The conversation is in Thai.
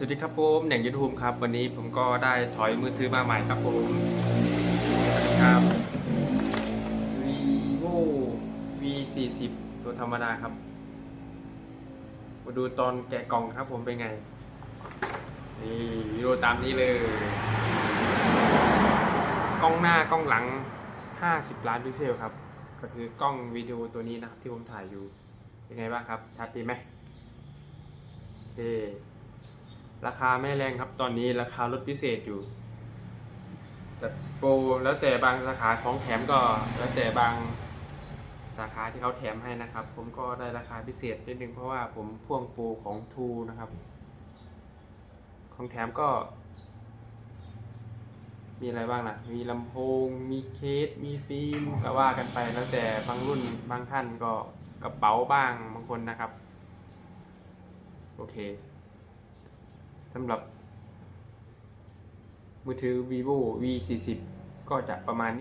สวัสดีครับผมแหน่งยูทูบครับ วันนี้ผมก็ได้ถอยมือถือมาใหม่ครับผมสวัสดีครับ vivo v 4 0ตัวธรรมดาครับ มาดูตอนแกะกล่องครับผมเป็นไง นี่วิดีโอตามนี้เลย กล้องหน้ากล้องหลัง 50 ล้านพิกเซลครับ ก็คือกล้องวิดีโอตัวนี้นะครับที่ผมถ่ายอยู่ เป็นไงบ้างครับ ชัดดีไหมโอเค ราคาไม่แรงครับตอนนี้ราคาลดพิเศษอยู่แต่โปรแล้วแต่บางสาขาของแถมก็แล้วแต่บางสาขาที่เขาแถมให้นะครับ ผมก็ได้ราคาพิเศษนิดนึงเพราะว่าผมพ่วงโปรของทูนะครับ ของแถมก็ มีอะไรบ้างนะมีลำโพง มีเคส มีฟิล์มก็ว่ากันไปแล้วแต่บางรุ่นบางท่านก็กระเป๋าบ้างบางคนนะครับ โอเค สำหรับมือถือ vivo v 4 0ก็จะประมาณนี้